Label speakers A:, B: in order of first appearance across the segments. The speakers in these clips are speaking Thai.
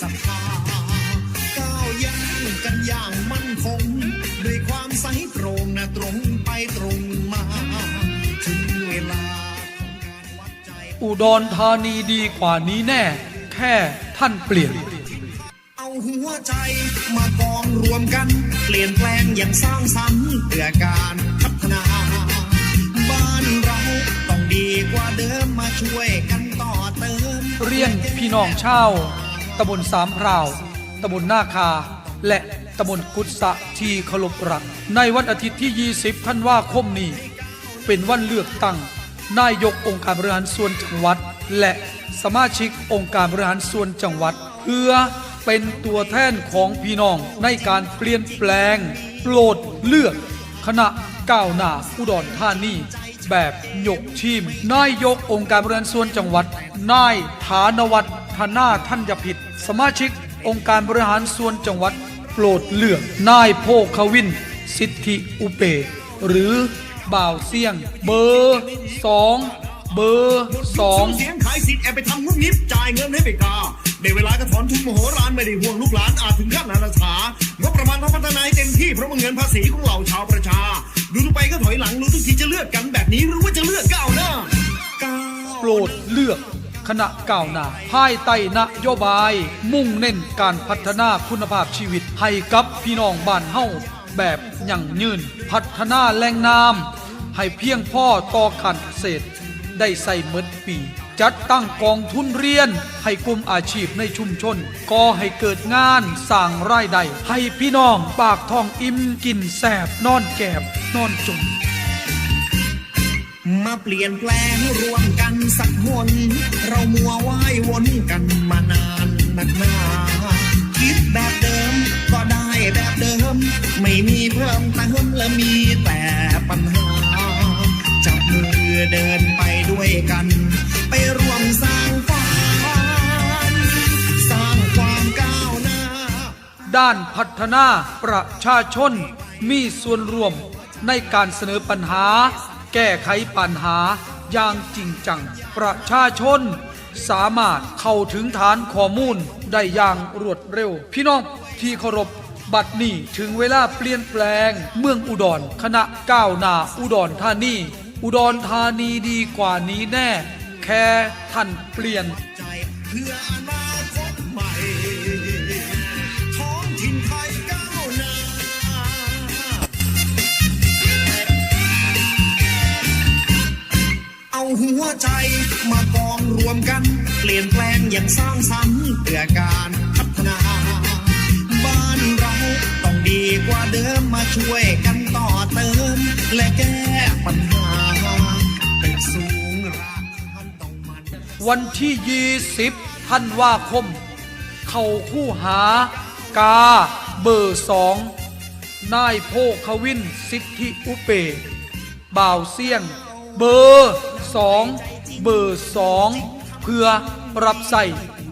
A: ศรัทธาก้าวย่างกันอย่างมั่นคง ด้วยความใสโปร่งนะตรงไปตรงมาถึงเวลาของการวัดใจ
B: อุดรธานีดีกว่านี้แน่ แค่ท่านเปลี่ยน
A: เอาหัวใจมากองรวมกัน เปลี่ยนแปลงอย่างสร้างสรรค์เพื่อการพัฒนาบ้านเราต้องดีกว่าเดิมมาช่วยกันต่อเติม
B: เรียนพี่น้องชาว ตำบลสามพราวตำบลนาคา และตำบลกุศะที่เคารพรัก ในวันอาทิตย์ที่ 20 ธันวาคมนี้ เป็นวันเลือกตั้ง นายกองค์การบริหารส่วนจังหวัด และสมาชิกองค์การบริหารส่วนจังหวัด เพื่อเป็นตัวแทนของพี่น้องในการเปลี่ยนแปลง โปรดเลือก คณะก้าวหน้าอุดรธานีแบบยกทีม นายกองค์การบริหารส่วนจังหวัด นายฐานวัฒน์ ธนาทัญญพิษสมาชิกองค์การบริหารส่วนจังหวัดโปรดเลือก นายโพควิน สิทธิอุเป หรือบ่าวเสี่ยง เบอร์สองเบอร์สอง
A: เสียงขายสิทธิ์แอบไปทำงุบงิบจ่ายเงินให้ไปกาในเวลาก็ถอนทุนมโหฬารไม่ได้ห่วงลูกหลานอาจถึงขั้นอนาถางบประมาณต้องพัฒนาให้เต็มที่เพราะมันเงินภาษีของเหล่าชาวประชา ดูไปก็ถอยหลังรู้ทุกทีจะเลือกกันแบบนี้หรือว่าจะเลือกก้าวหน้าก้าว
B: โปรดเลือก คณะก้าวหน้าภายใต้นโยบาย มุ่งเน้นการพัฒนาคุณภาพชีวิต ให้กับพี่น้องบ้านเฮาแบบยั่งยืน พัฒนาแหล่งน้ำให้เพียงพ่อต่อการเกษตร ได้ใส่เมดปี จัดตั้งกองทุนเรียน ให้กลุ่มอาชีพในชุมชนก่อให้เกิดงานสร้างรายได้ให้พี่น้องปากทองอิ่มกินแสบนอนแกบนอนจน
A: มาเปลี่ยนแปลงรวมกันสักหนเรามัวว่ายวนกันมานานนักหนาคิดแบบเดิมก็ได้แบบเดิม ไม่มีเพิ่มเติมและมีแต่ปัญหา จับมือเดินไปด้วยกัน ไปร่วมสร้างฝันสร้างความก้าวหน้า
B: ด้านพัฒนาประชาชนมีส่วนร่วมในการเสนอปัญหา แก้ไขปัญหาอย่างจริงจัง ประชาชน สามารถเข้าถึงฐานข้อมูลได้อย่างรวดเร็ว พี่น้องที่เคารพบัดนี้ถึงเวลาเปลี่ยนแปลง เมืองอุดรคณะก้าวหน้าอุดรธานีอุดรธานีดีกว่านี้แน่ แค่ท่านเปลี่ยน
A: วใจมากองรวมกัน เปลี่ยนแปลงอย่างสร้างสรรค์เพื่อการพัฒนา บ้านเราต้องดีกว่าเดิมมาช่วยกันต่อเติม และแก้ปัญหาตึกสูงราคันต้องมัน
B: วันที่ 20ธันวาคม เข้าคู่หากาเบอร์สองนายโพควินสิทธิอุเป บ่าวเสี่ยง เบอร์ สองเบอร์สองเพื่อรับใส่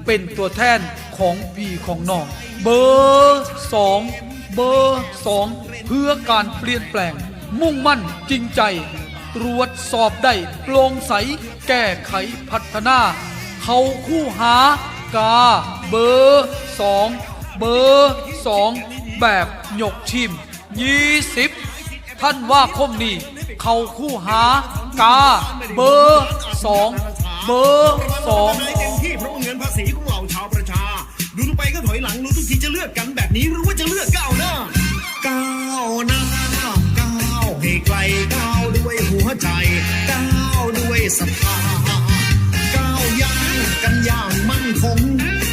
B: เป็นตัวแทนของพี่ของน้อง เบอร์สองเบอร์สองเพื่อการเปลี่ยนแปลง มุ่งมั่นจริงใจ ตรวจสอบได้โปร่งใส แก้ไขพัฒนา เขาคู่หากาเบอร์สองเบอร์สองแบบยกทีมยี่สิบท่านว่าคมนี้ เขาคู่หากาเบอร์สองเบอร์สอง
A: เต็มที่เพราะเงินภาษีของเราชาวประชาดูไปก็ถอยหลังรู้ทุกทีจะเลือกกันแบบนี้หรือว่าจะเลือกก้าวหน้าก้าวหน้าก้าวให้ไกลก้าวด้วยหัวใจก้าวด้วยศรัทธาก้าวย่างกันอย่างมั่นคง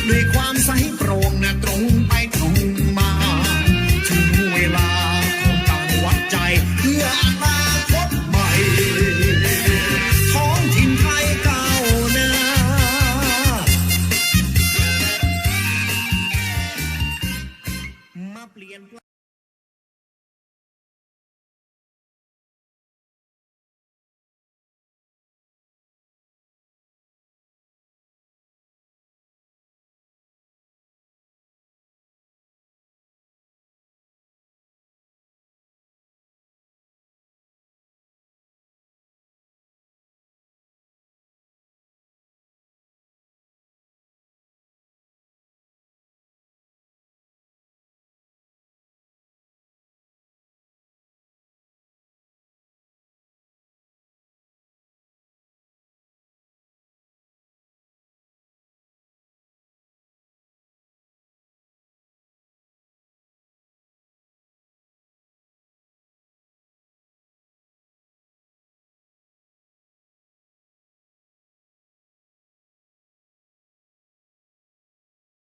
A: ด้วยความ